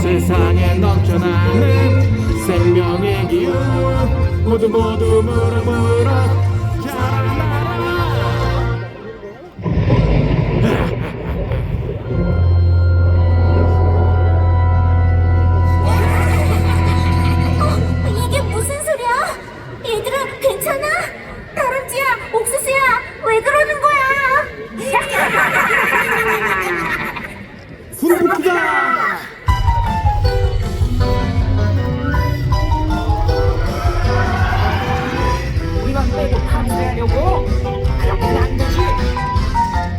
세상에 넘쳐나는 생명의 기운. 모두 모두 물어 물어 탐색하려고 그렇게 안 되지.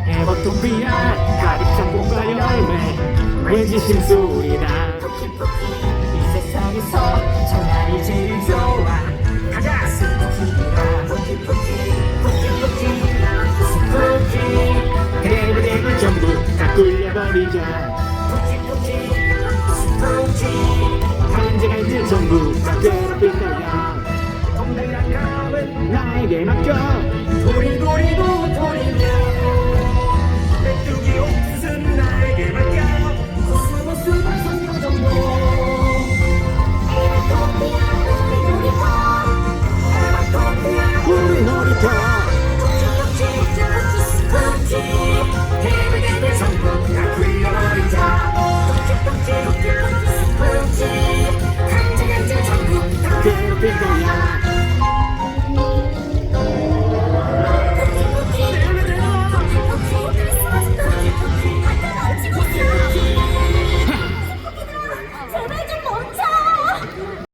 에버통비야 가립장국과 열매. 왠지 심술이나? 이 세상에서 전날이 제일 좋아. 가자. 스푸키라 푸키푸키 푸키푸키 스푸키 대부대부 전부 다 굴려버리자. 푸키푸키 스푸키 간지 간지 전부 다 괴롭힐 거야 vậy nó chứ